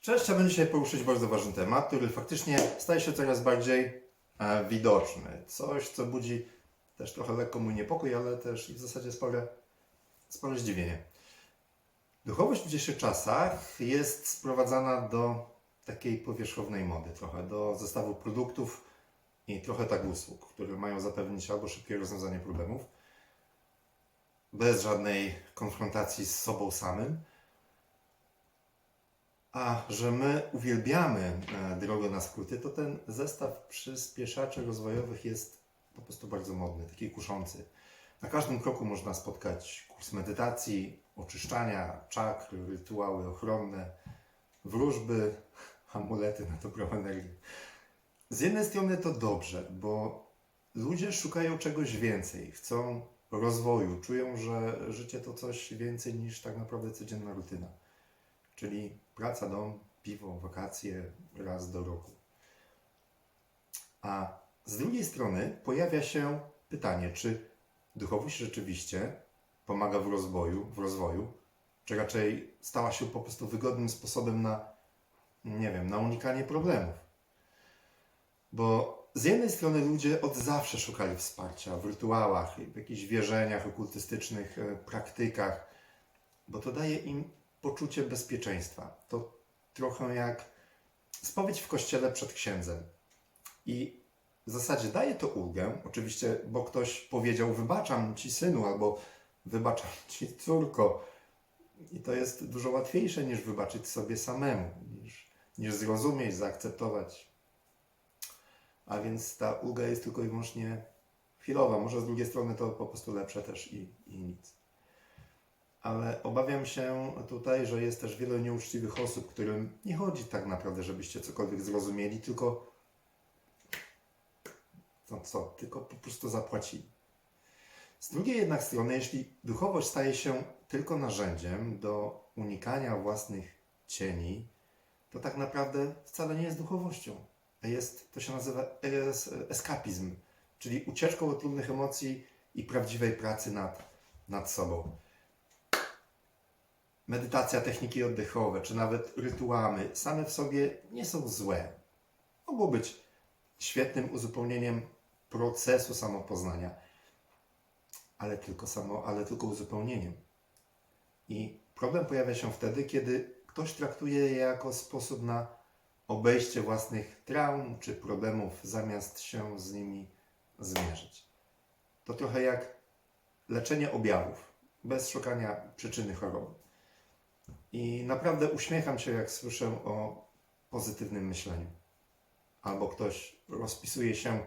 Cześć, chciałbym dzisiaj poruszyć bardzo ważny temat, który faktycznie staje się coraz bardziej e, widoczny. Coś, co budzi też trochę lekko mój niepokój, ale też i w zasadzie spore, spore zdziwienie. Duchowość w dzisiejszych czasach jest sprowadzana do takiej powierzchownej mody, trochę do zestawu produktów i trochę tak usług, które mają zapewnić albo szybkie rozwiązanie problemów, bez żadnej konfrontacji z sobą samym, a że my uwielbiamy e, drogę na skróty, to ten zestaw przyspieszaczy rozwojowych jest po prostu bardzo modny, taki kuszący. Na każdym kroku można spotkać kurs medytacji, oczyszczania, czakr, rytuały ochronne, wróżby, amulety na dobrą energię. Z jednej strony to dobrze, bo ludzie szukają czegoś więcej, chcą rozwoju, czują, że życie to coś więcej niż tak naprawdę codzienna rutyna. Czyli praca, dom, piwo, wakacje raz do roku. A z drugiej strony pojawia się pytanie, czy duchowość rzeczywiście pomaga w rozwoju, w rozwoju, czy raczej stała się po prostu wygodnym sposobem na, nie wiem, na unikanie problemów. Bo z jednej strony ludzie od zawsze szukali wsparcia w rytuałach, w jakichś wierzeniach okultystycznych, e, praktykach, bo to daje im poczucie bezpieczeństwa. To trochę jak spowiedź w kościele przed księdzem. I w zasadzie daje to ulgę, oczywiście, bo ktoś powiedział: Wybaczam ci synu, albo wybaczam ci córko. I to jest dużo łatwiejsze niż wybaczyć sobie samemu, niż, niż zrozumieć, zaakceptować. A więc ta ulga jest tylko i wyłącznie chwilowa. Może z drugiej strony to po prostu lepsze też i, i nic. Ale obawiam się tutaj, że jest też wiele nieuczciwych osób, którym nie chodzi tak naprawdę, żebyście cokolwiek zrozumieli, tylko no co, tylko po prostu zapłacili. Z drugiej jednak strony, jeśli duchowość staje się tylko narzędziem do unikania własnych cieni, to tak naprawdę wcale nie jest duchowością. Jest, to się nazywa es, eskapizm, czyli ucieczką od trudnych emocji i prawdziwej pracy nad, nad sobą medytacja, techniki oddechowe, czy nawet rytuały same w sobie nie są złe. Mogą być świetnym uzupełnieniem procesu samopoznania, ale tylko, samo, ale tylko uzupełnieniem. I problem pojawia się wtedy, kiedy ktoś traktuje je jako sposób na obejście własnych traum czy problemów, zamiast się z nimi zmierzyć. To trochę jak leczenie objawów, bez szukania przyczyny choroby. I naprawdę uśmiecham się, jak słyszę o pozytywnym myśleniu. Albo ktoś rozpisuje się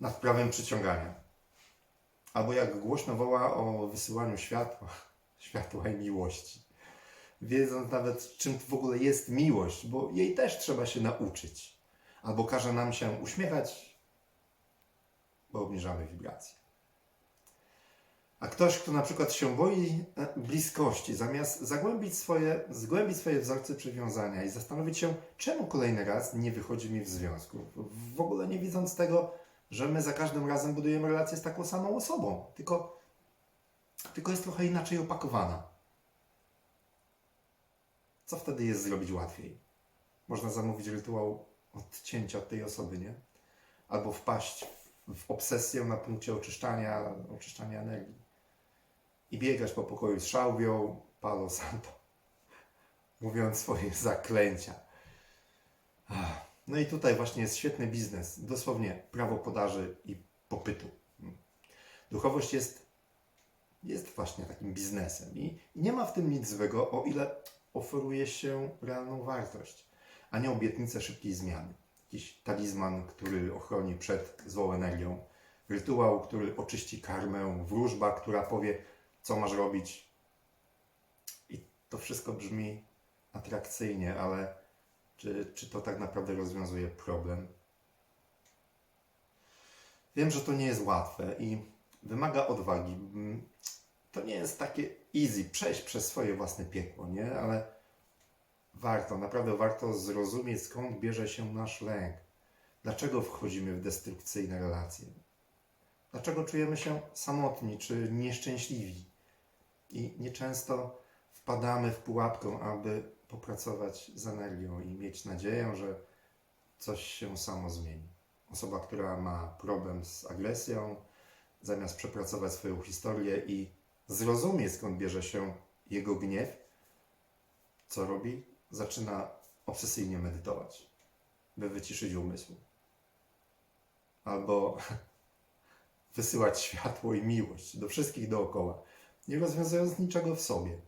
nad prawem przyciągania. Albo jak głośno woła o wysyłaniu światła, światła i miłości. Wiedząc nawet, czym w ogóle jest miłość, bo jej też trzeba się nauczyć. Albo każe nam się uśmiechać, bo obniżamy wibracje. A ktoś, kto na przykład się boi e, bliskości, zamiast zagłębić swoje, zgłębić swoje wzorce przywiązania i zastanowić się, czemu kolejny raz nie wychodzi mi w związku, w ogóle nie widząc tego, że my za każdym razem budujemy relację z taką samą osobą, tylko, tylko jest trochę inaczej opakowana. Co wtedy jest zrobić łatwiej? Można zamówić rytuał odcięcia od tej osoby, nie? Albo wpaść w obsesję na punkcie oczyszczania, oczyszczania energii i biegać po pokoju z szałwią, palo santo, mówiąc swoje zaklęcia. No i tutaj właśnie jest świetny biznes, dosłownie prawo podaży i popytu. Duchowość jest, jest właśnie takim biznesem i, i nie ma w tym nic złego, o ile oferuje się realną wartość, a nie obietnicę szybkiej zmiany. Jakiś talizman, który ochroni przed złą energią, rytuał, który oczyści karmę, wróżba, która powie, co masz robić. I to wszystko brzmi atrakcyjnie, ale czy, czy to tak naprawdę rozwiązuje problem? Wiem, że to nie jest łatwe i wymaga odwagi. Mm, To nie jest takie easy przejść przez swoje własne piekło, nie? Ale warto, naprawdę warto zrozumieć, skąd bierze się nasz lęk. Dlaczego wchodzimy w destrukcyjne relacje? Dlaczego czujemy się samotni czy nieszczęśliwi? I nieczęsto wpadamy w pułapkę, aby popracować z energią i mieć nadzieję, że coś się samo zmieni. Osoba, która ma problem z agresją, zamiast przepracować swoją historię i zrozumieć skąd bierze się jego gniew, co robi? Zaczyna obsesyjnie medytować, by wyciszyć umysł. Albo wysyłać światło i miłość do wszystkich dookoła, nie rozwiązując niczego w sobie.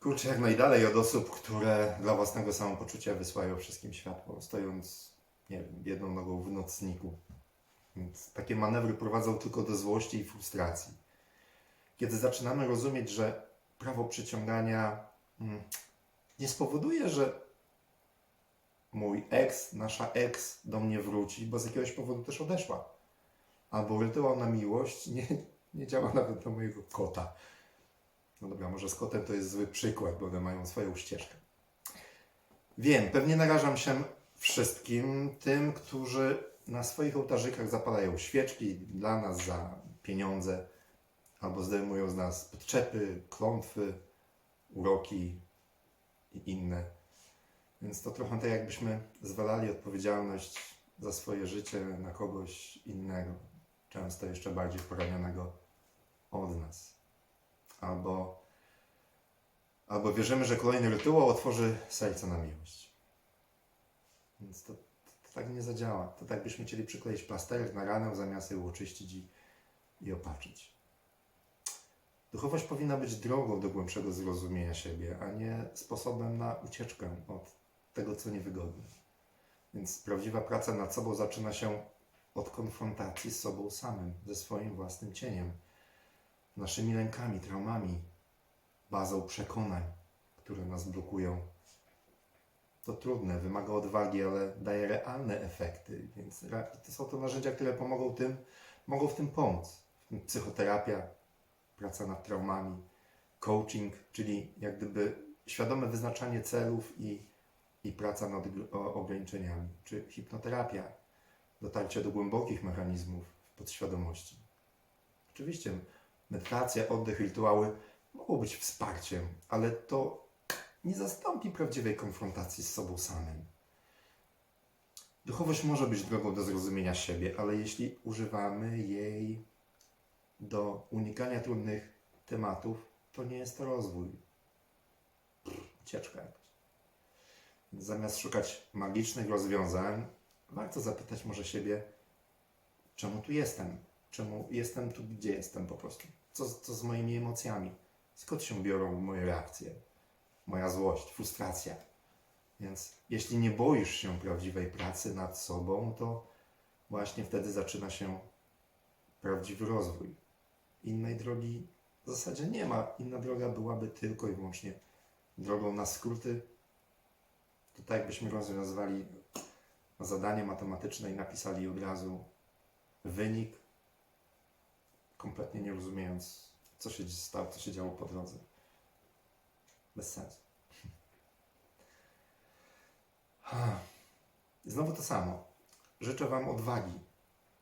Kurczę, jak najdalej od osób, które dla własnego samopoczucia wysyłają wszystkim światło, stojąc, nie wiem, jedną nogą w nocniku. Więc takie manewry prowadzą tylko do złości i frustracji. Kiedy zaczynamy rozumieć, że prawo przyciągania mm, nie spowoduje, że mój ex, nasza ex do mnie wróci, bo z jakiegoś powodu też odeszła. Albo rytuał na miłość nie, nie działa nawet na mojego kota. No dobra, może z kotem to jest zły przykład, bo one mają swoją ścieżkę. Wiem, pewnie narażam się wszystkim tym, którzy na swoich ołtarzykach zapalają świeczki dla nas za pieniądze, albo zdejmują z nas podczepy, klątwy, uroki i inne. Więc to trochę tak, jakbyśmy zwalali odpowiedzialność za swoje życie na kogoś innego, często jeszcze bardziej poranionego od nas. Albo, albo wierzymy, że kolejny rytuał otworzy serce na miłość. Więc to, to, to tak nie zadziała. To tak byśmy chcieli przykleić plasterek na ranę, zamiast ją oczyścić i, i opatrzyć. Duchowość powinna być drogą do głębszego zrozumienia siebie, a nie sposobem na ucieczkę od tego, co niewygodne. Więc prawdziwa praca nad sobą zaczyna się od konfrontacji z sobą samym, ze swoim własnym cieniem, naszymi lękami, traumami, bazą przekonań, które nas blokują. To trudne, wymaga odwagi, ale daje realne efekty, więc to są to narzędzia, które pomogą tym, mogą w tym pomóc. Psychoterapia, praca nad traumami, coaching, czyli jak gdyby świadome wyznaczanie celów i, i praca nad ograniczeniami, czy hipnoterapia, dotarcie do głębokich mechanizmów podświadomości. Oczywiście medytacja, oddech, rytuały mogą być wsparciem, ale to nie zastąpi prawdziwej konfrontacji z sobą samym. Duchowość może być drogą do zrozumienia siebie, ale jeśli używamy jej do unikania trudnych tematów, to nie jest to rozwój. Ucieczka jakaś. Zamiast szukać magicznych rozwiązań, warto zapytać może siebie, czemu tu jestem? Czemu jestem tu, gdzie jestem po prostu? Co, co z moimi emocjami? Skąd się biorą moje reakcje? Moja złość, frustracja. Więc jeśli nie boisz się prawdziwej pracy nad sobą, to właśnie wtedy zaczyna się prawdziwy rozwój. Innej drogi w zasadzie nie ma. Inna droga byłaby tylko i wyłącznie drogą na skróty. To tak jakbyśmy rozwiązywali zadanie matematyczne i napisali od razu wynik, kompletnie nie rozumiejąc, co się stało, co się działo po drodze. Bez sensu. Znowu to samo. Życzę Wam odwagi.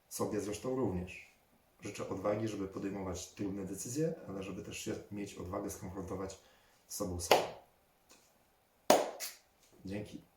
Sobie zresztą również. Życzę odwagi, żeby podejmować trudne decyzje, ale żeby też się mieć odwagę skonfrontować z sobą. Dzięki.